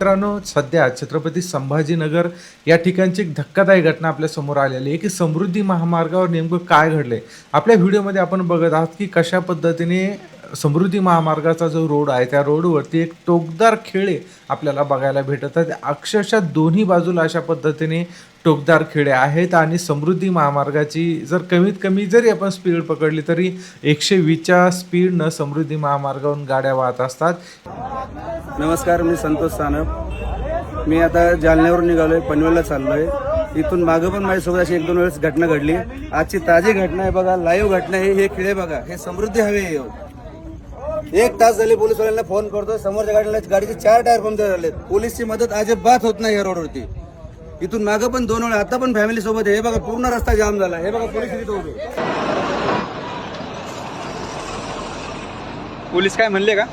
मित्रांनो सध्या छत्रपती संभाजीनगर या ठिकाणची एक धक्कादायक घटना आपल्यासमोर आलेली आहे की समृद्धी महामार्गावर नेमकं काय घडलंय. आपल्या व्हिडिओमध्ये आपण बघत आहात की कशा पद्धतीने समृद्धी महामार्गाचा जो रोड आहे त्या रोडवरती एक टोकदार खेळे आपल्याला बघायला भेटत आहेत. अक्षरशः दोन्ही बाजूला अशा पद्धतीने टोकदार खेडे आहेत आणि समृद्धी महामार्गाची जर कमीत कमी जरी आपण स्पीड पकडली तरी एकशे वीसच्या स्पीडनं समृद्धी महामार्गावरून गाड्या वाहत असतात. नमस्कार मी संतोष सानप. मी आता जालन्यावरून निघालोय पनवेलला चाललोय. इथून मागं पण माझ्यासोबत अशी एक दोन वेळेस घटना घडली. आजची ताजी घटना आहे बघा लाईव्ह घटना आहे हे खिळे बघा हे समृद्धी हवे आहे. एक तास झाले पोलीसवाल्यांना फोन करतोय समोरच्या गाडीला गाडीचे चार टायर पंक्चर झाले पोलीसची मदत अजिबात होत नाही या रोडवरती इथून मागं पण दोन वेळा आता पण फॅमिली सोबत आहे. हे बघा पूर्ण रस्ता जाम झाला. हे बघा पोलीस इथे उभे पोलीस काय म्हणले का?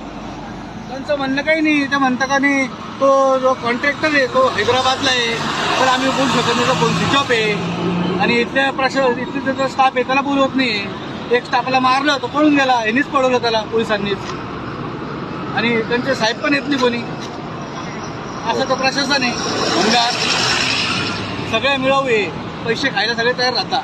त्यांचं म्हणणं काही नाही. ते म्हणता का नाही तो जो कॉन्ट्रॅक्टर आहे तो हैदराबादला आहे. तर आम्ही बोलू शकत नाही तो फोन स्विच ऑफ आहे? आणि इथल्या प्रशासन इथले जो स्टाफ आहे त्याला बोलवत नाही. एक स्टाफला मारलं तो पळून गेला. यांनीच पळवलं त्याला पोलिसांनीच आणि त्यांचे साहेब पण येत नाही कोणी. असं तो प्रशासन आहे. सगळे मिळावे पैसे खायला सगळे तयार राहतात.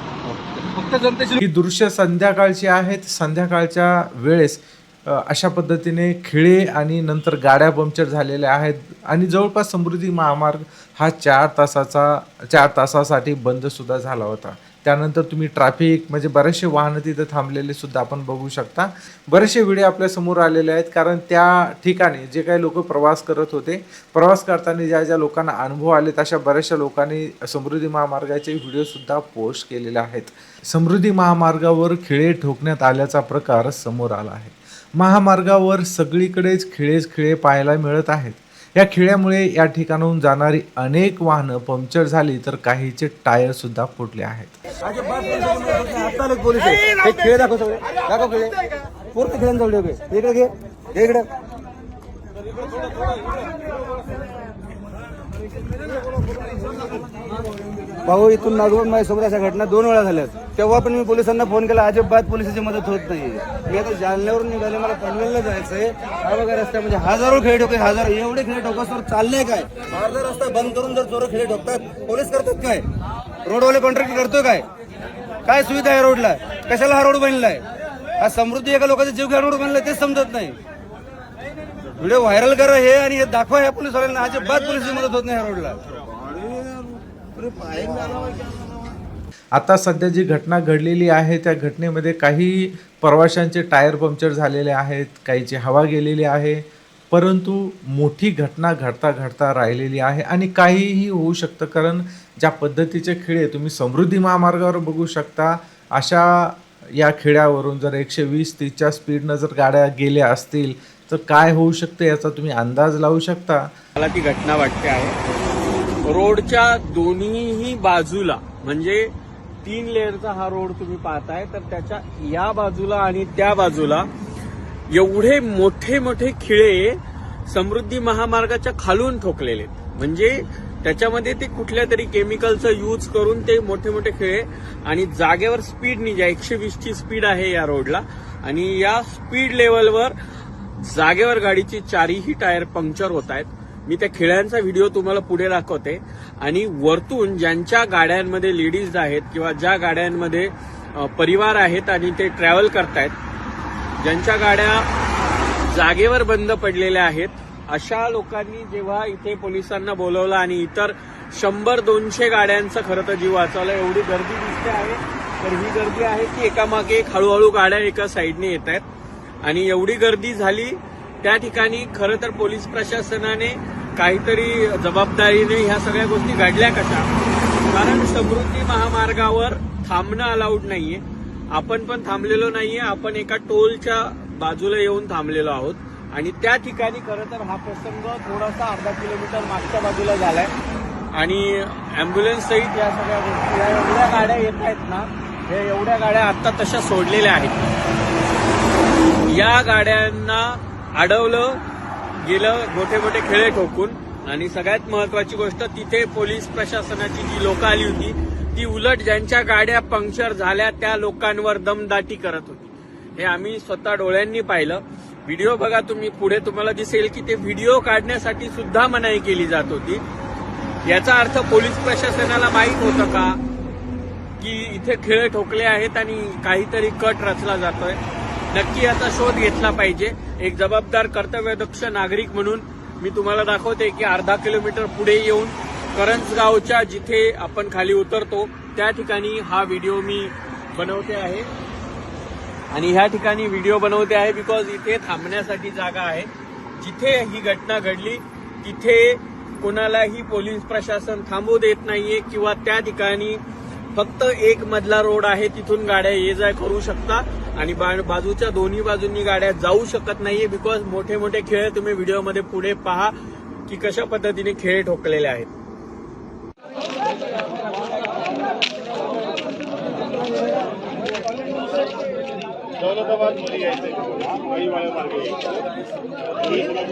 फक्त जनतेची ही दृश्य संध्याकाळची आहेत. संध्याकाळच्या वेळेस अशा पद्धतीने खिळे आणि नंतर गाड्या पंक्चर झालेल्या आहेत. आणि जवळपास समृद्धी महामार्ग हा चार तासाचा चार तासासाठी बंदसुद्धा झाला होता. त्यानंतर तुम्ही ट्रॅफिक म्हणजे बरेचसे वाहनं तिथं थांबलेले सुद्धा आपण बघू शकता. बरेचसे व्हिडिओ आपल्यासमोर आलेले आहेत कारण त्या ठिकाणी जे काही लोक प्रवास करत होते प्रवास करताना ज्या ज्या लोकांना अनुभव आले तशा बऱ्याचशा लोकांनी समृद्धी महामार्गाचे व्हिडिओसुद्धा पोस्ट केलेले आहेत. समृद्धी महामार्गावर खिळे ठोकण्यात आल्याचा प्रकार समोर आला आहे. महामार्गावर सगळीकडेच खिळेच खिळे पाहायला मिळत आहेत. या खिळ्यामुळे या ठिकाणाहून जाणारी अनेक वाहनं पंक्चर झाली तर काहीचे टायर सुद्धा फुटले आहेत आता आले पोलीस आहे. हे खेळ दाखव सगळे दाखव खेळ पूर्ण खेळांचा व्हिडिओ घे इकडे घे हे इकडे भाऊ इथून नागपूर माझ्यासोबत अशा घटना दोन वेळा झाल्यात. तेव्हा पण मी पोलिसांना फोन केला अजिबात पोलिसाची मदत होत नाही. मी आता जालन्यावरून निघाले मला पनवेलला जायचंय. हा बघा रस्त्यामध्ये हजारो खेळ ठोके हजार एवढे खेळ ठोकासवर चाललंय काय? अर्धा रस्ता बंद करून जर चोर खेळ ठोकतात पोलीस करतात काय? रोडवाले कॉन्ट्रॅक्ट करतोय काय? काय सुविधा आहे रोडला? कशाला हा रोड बनलाय? हा समृद्धी एका लोकांचा जीव घ्या रोड बनलाय तेच समजत नाही. व्हिडिओ व्हायरल करा हे आणि हे दाखवा ह्या पोलिसवाल्यांना. अजिबात पोलिसची मदत होत नाही ह्या रोडला. आता सध्या जी घटना घडलेली आहे त्या घटनेमध्ये काही प्रवाशांचे टायर पंक्चर झालेले आहेत काहीची हवा गेलेली आहे परंतु मोठी घटना घडता घडता राहिलेली आहे आणि काहीही होऊ शकतं कारण ज्या पद्धतीचे खेळे तुम्ही समृद्धी महामार्गावर बघू शकता. अशा या खेड्यावरून जर एकशे वीस तीसच्या स्पीडनं जर गाड्या गेल्या असतील तर काय होऊ शकतं याचा तुम्ही अंदाज लावू शकता. मला ती घटना वाटते आहे. रोडच्या दोन्हीही बाजूला म्हणजे तीन लेअरचा हा रोड तुम्ही पाहताय तर त्याच्या या बाजूला आणि त्या बाजूला एवढे मोठे मोठे खिळे समृद्धी महामार्गाच्या खालून ठोकलेले आहेत. म्हणजे त्याच्यामध्ये ते कुठल्या तरी केमिकलचा यूज करून ते मोठे मोठे खिळे आणि जागेवर स्पीड नाही ज्या एकशे वीसची स्पीड आहे या रोडला आणि या स्पीड लेवलवर जागेवर गाडीची चारही टायर पंक्चर होत आहेत मी त्या खिळ्यांचा व्हिडिओ तुम्हाला पुढे दाखवते. आणि वरतून ज्यांच्या गाड्यांमध्ये लेडीज आहेत किंवा ज्या गाड्यांमध्ये परिवार आहेत आणि ते ट्रॅव्हल करतायत ज्यांच्या गाड्या जागेवर बंद पडलेल्या आहेत अशा लोकांनी जेव्हा इथे पोलिसांना बोलवलं आणि इतर शंभर दोनशे गाड्यांचा खरं तर जीव वाचवला एवढी गर्दी दिसते आहे. तर ही गर्दी आहे की एकामागे एक हळूहळू गाड्या एका साईडने येत आहेत आणि एवढी गर्दी झाली त्या ठिकाणी खरं तर पोलीस प्रशासनाने काहीतरी जबाबदारीने ह्या सगळ्या गोष्टी घडल्या कशा? कारण समृद्धी महामार्गावर थांबणं अलाउड नाहीये. आपण पण थांबलेलो नाहीये. आपण एका टोलच्या बाजूला येऊन थांबलेलो आहोत. आणि त्या ठिकाणी खरं तर हा प्रसंग थोडासा अर्धा किलोमीटर मागच्या बाजूला झालाय. आणि अँब्युलन्स सहित या सगळ्या गोष्टी या एवढ्या गाड्या येत आहेत ना हे एवढ्या गाड्या आत्ता तशा सोडलेल्या आहेत. या गाड्यांना अडवलं गेलं मोठे मोठे खेळे ठोकून. आणि सगळ्यात महत्वाची गोष्ट तिथे पोलीस प्रशासनाची जी लोक आली होती ती उलट ज्यांच्या गाड्या पंक्चर झाल्या त्या लोकांवर दमदाटी करत होती. हे आम्ही स्वतः डोळ्यांनी पाहिलं. व्हिडिओ बघा तुम्ही पुढे तुम्हाला दिसेल की ते व्हिडिओ काढण्यासाठी सुद्धा मनाई केली जात होती. याचा अर्थ पोलीस प्रशासनाला माहीत होतं का की इथे खेळ ठोकले आहेत आणि काहीतरी कट रचला जातोय. नक्की याचा शोध घेतला पाहिजे. एक जबाबदार कर्तव्यदक्ष नागरिक म्हणून मी तुम्हाला दाखवते की अर्धा किलोमीटर पुढे येऊन करंजगावच्या जिथे आपण खाली उतरतो त्या ठिकाणी हा व्हिडिओ मी बनवते आहे. आणि ह्या ठिकाणी व्हिडिओ बनवते आहे बिकॉज इथे थांबण्यासाठी जागा आहे. जिथे ही घटना घडली तिथे कोणालाही पोलीस प्रशासन थांबू देत नाहीये किंवा त्या ठिकाणी फक्त एक मधला रोड आहे तिथून गाड्या ये जाय करू शकता. आणि बा- बाजूच्या दोन्ही बाजूंनी गाड्या जाऊ शकत नाहीये बिकॉज मोठे मोठे खेळ तुम्ही व्हिडिओमध्ये पुढे पहा की कशा पद्धतीने खेळ ठोकलेले आहेत. दौलताबादमध्ये यायचं. वाळीवाड्या मार्गे यायचं.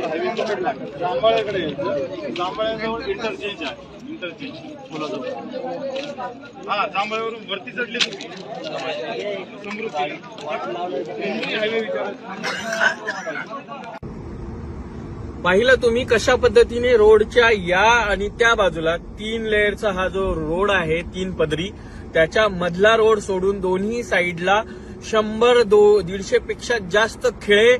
हायवे पकडला जांभळ्याकडे यायचं. जांभळ्याजवळ इंटरचेंज आहे. इंटरचेंज. पुलाजवळ हा जांभळ्यावरून वरती चढली तुम्ही समृद्धी. हायवे विचार पाहिलं तुम्ही कशा पद्धतीने रोडच्या या आणि त्या बाजूला तीन लेअरचा हा जो रोड आहे तीन पदरी त्याच्या मधला रोड सोडून दोन्ही साईडला शंभर दो दीडशे पेक्षा जास्त खिळे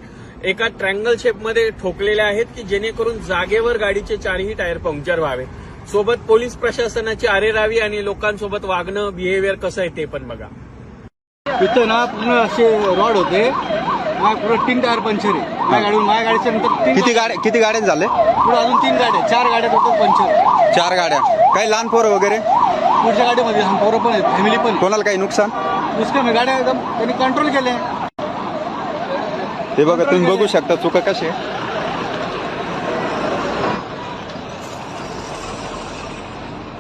एका ट्रँगल शेपमध्ये ठोकलेले आहेत की जेणेकरून जागेवर गाडीचे चारही टायर पंक्चर व्हावे. सोबत पोलीस प्रशासनाची आरेरावी आणि लोकांसोबत वागणं बिहेवियर कसं आहे ते पण बघा. इथं ना पूर्ण असे रॉड होते. तीन टायर पंक्चर आहे. माझ्या गाडी माझ्या गाडीच्या नंतर किती गाड्या किती गाड्या झाले? पुढे अजून तीन गाड्या चार गाड्या होतात पंक्चर चार गाड्या. काही लहान पोरं वगैरे? पुढच्या गाडीमध्ये लहान पोरं पण आहेत. फॅमिली पण कोणाला काही नुकसान? दुसऱ्या गाड्या एकदम त्यांनी कंट्रोल केले. हे बघा तुम्ही बघू शकता चुका कशी आहे.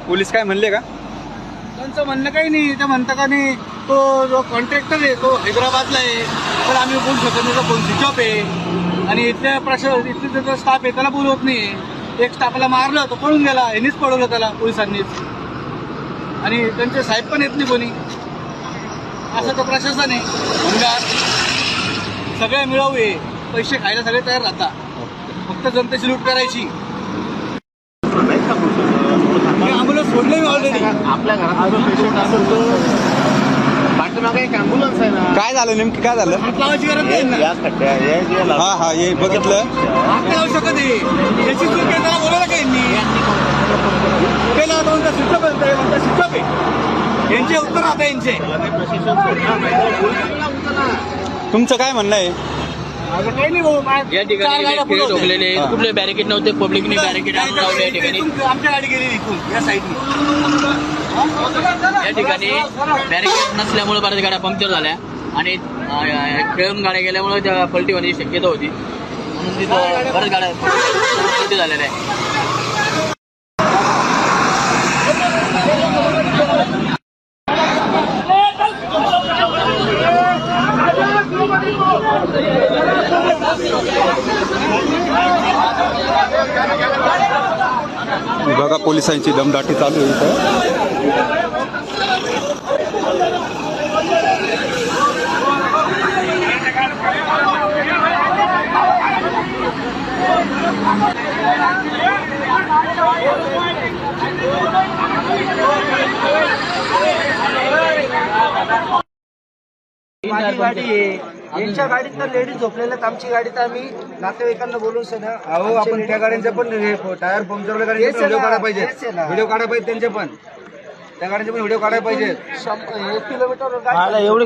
पोलीस काय म्हणले का? त्यांचं म्हणणं काही नाही ते म्हणतं का नाही तो जो कॉन्ट्रॅक्टर आहे तो हैदराबादला आहे. तर आम्ही बोलू शकत नाही तो फोन स्विच ऑफ आहे? आणि इथल्या प्रशा इथले जो स्टाफ आहे त्याला बोलवत नाही. एक स्टाफला मारलं तो पळून गेला. यांनीच पळवलं त्याला पोलिसांनीच. आणि त्यांचे साहेब पण येत नाही कोणी. असं तर प्रशासन आहे. भंगार सगळे मिळवूये पैसे खायला सगळे तयार राहतात. फक्त जनतेची लूट करायची. आम्हाला सोडले ऑलरेडी आपल्या घरात पेशंट असेल तर पाठीमागे एक अँब्युलन्स आहे ना. काय झालं? नेमकी काय झालं? हात लावायची गरज नाही ना. या खड्ड्या या जे हा हा हे बघितलं. हात लावू शकत नाही याची चूक आहे त्याला बोलायला काही नाही. केला दोन तास म्हणता आहे. यांचे उत्तर आता यांचे. तुमचं काय म्हणणं आहे? या चार ठिकाणी ठोकलेले आहेत. कुठले बॅरिकेड नव्हते पब्लिकने बॅरिकेड आणून लावले या ठिकाणी. आमच्या गाडी गेली इथून या साईडने या ठिकाणी बॅरिकेड नसल्यामुळे बऱ्याच गाड्या पंक्चर झाल्या. आणि खेळून गाड्या गेल्यामुळे त्या पलटी होण्याची शक्यता होती. म्हणून तिथं बऱ्याच गाड्या पलटी झालेल्या आहे पोलिसांची दमदाटी चालू आहे इथं. माझी गाडी आहे यांच्या गाडीत तर लेडीज झोपलेल्या आहेत. आमची गाडी तर आम्ही नातेवाईकांना बोलून सध्या अहो आपण त्या गाड्यांच्या पण हे टायर गाड्यांचे तेच आहे व्हिडिओ काढायला पाहिजे. व्हिडिओ काढायला पाहिजे त्यांचे पण. त्या गाड्यांचे पण व्हिडिओ काढायला पाहिजे. एक किलोमीटर गाडी एवढे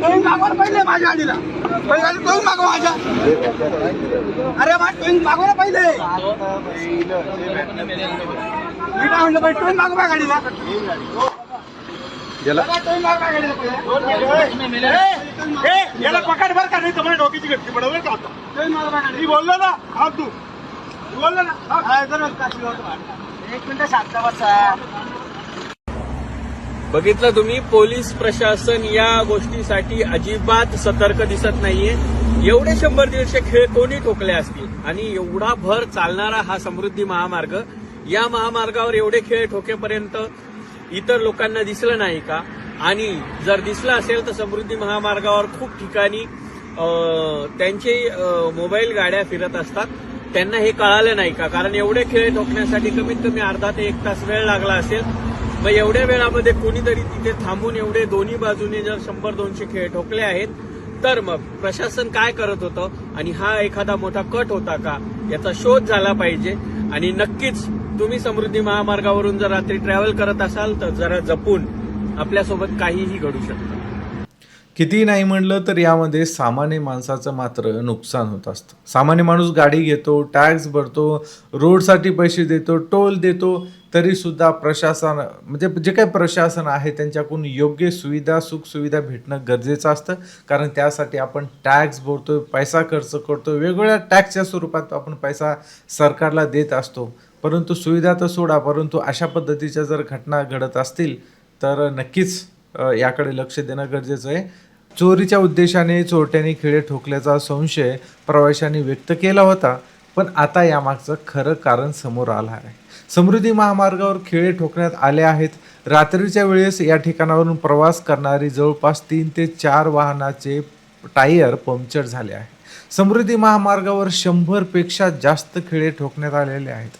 टोईंग मागवा पहिले माझ्या गाडीला. पहिले गाडी टोईंग मागवा माझ्या. अरे मा टोईंग मागवा ना पहिले. मी काय म्हणलं पहिले टोईंग मागवा गाडीला. याला पकड बर का नाही तर मला डोक्याची गट्टी पडव बरं का आता. बोललो ना हा तू. बोललो ना हा. एक मिनिट शांत बसा. बघितलं तुम्ही पोलीस प्रशासन या गोष्टीसाठी अजिबात सतर्क दिसत नाहीये. एवढे शंभर दीडशे खेळ कोणी ठोकले असतील? आणि एवढा भर चालणारा हा समृद्धी महामार्ग या महामार्गावर एवढे खेळ ठोकेपर्यंत इतर लोकांना दिसलं नाही का? आणि जर दिसलं असेल तर समृद्धी महामार्गावर खूप ठिकाणी त्यांचे मोबाईल गाड्या फिरत असतात. त्यांना हे कळालं नाही का? कारण एवढे खेळ ठोकण्यासाठी कमीत कमी अर्धा ते एक तास वेळ लागला असेल. मग एवढ्या वेळामध्ये कोणीतरी तिथे थांबून एवढे दोन्ही बाजूने जर शंभर दोनशे खेळ ठोकले आहेत तर मग प्रशासन काय करत होतं? आणि हा एखादा मोठा कट होता का? याचा शोध झाला पाहिजे. आणि नक्कीच तुम्ही समृद्धी महामार्गावरून जर रात्री ट्रॅव्हल करत असाल तर जरा जपून आपल्यासोबत काहीही घडू शकतं. कितीही नाही म्हणलं तर यामध्ये सामान्य माणसाचं मात्र नुकसान होत असतं. सामान्य माणूस गाडी घेतो टॅक्स भरतो रोडसाठी पैसे देतो टोल देतो तरीसुद्धा प्रशासन म्हणजे जे काही प्रशासन आहे त्यांच्याकडून योग्य सुविधा सुखसुविधा भेटणं गरजेचं असतं. कारण त्यासाठी आपण टॅक्स भरतो पैसा खर्च करतो वेगवेगळ्या टॅक्सच्या स्वरूपात आपण पैसा सरकारला देत असतो. परंतु सुविधा तर सोडा परंतु अशा पद्धतीच्या जर घटना घडत असतील तर नक्कीच याकडे लक्ष देणं गरजेचं आहे. चोरीच्या उद्देशाने चोरट्यांनी खिळे ठोकल्याचा संशय प्रवाशांनी व्यक्त केला होता पण आता यामागचं खरं कारण समोर आलं आहे. समृद्धी महामार्गावर खिळे ठोकण्यात आले आहेत. रात्रीच्या वेळेस या ठिकाणावरून प्रवास करणारी जवळपास तीन ते चार वाहनाचे टायर पंक्चर झाले आहे. समृद्धी महामार्गावर शंभरपेक्षा जास्त खिळे ठोकण्यात आलेले आहेत.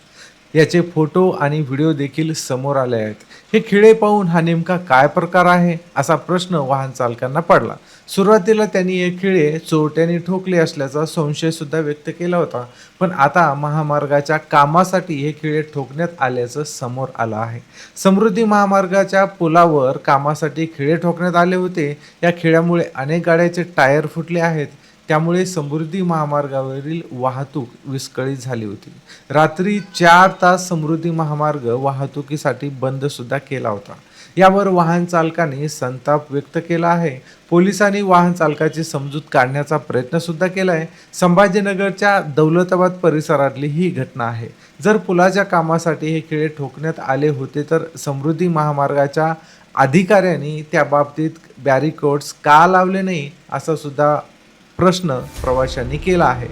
याचे फोटो आणि व्हिडिओ देखील समोर आले आहेत. हे खिळे पाहून हा नेमका काय प्रकार आहे असा प्रश्न वाहन चालकांना पडला. सुरुवातीला त्यांनी हे खिळे चोरट्याने ठोकले असल्याचा संशय सुद्धा व्यक्त केला होता पण आता महामार्गाच्या कामासाठी हे खिळे ठोकण्यात आल्याचं समोर आलं आहे. समृद्धी महामार्गाच्या पुलावर कामासाठी खिळे ठोकण्यात आले होते. या खिळ्यामुळे अनेक गाड्याचे टायर फुटले आहेत. त्यामुळे समृद्धी महामार्गावरील वाहतूक विस्कळीत झाली होती. रात्री चार तास समृद्धी महामार्ग वाहतुकीसाठी बंद सुद्धा केला होता. यावर वाहन चालकाने संताप व्यक्त केला आहे. पोलिसांनी वाहन चालकाची समजूत काढण्याचा प्रयत्न सुद्धा केला आहे संभाजीनगरच्या दौलताबाद परिसरातली ही घटना आहे. जर पुलाच्या कामासाठी हे खिळे ठोकण्यात आले होते तर समृद्धी महामार्गाच्या अधिकाऱ्यांनी त्या बाबतीत बॅरिकोड्स का लावले नाही असा सुद्धा प्रश्न प्रवाशांनी केला आहे.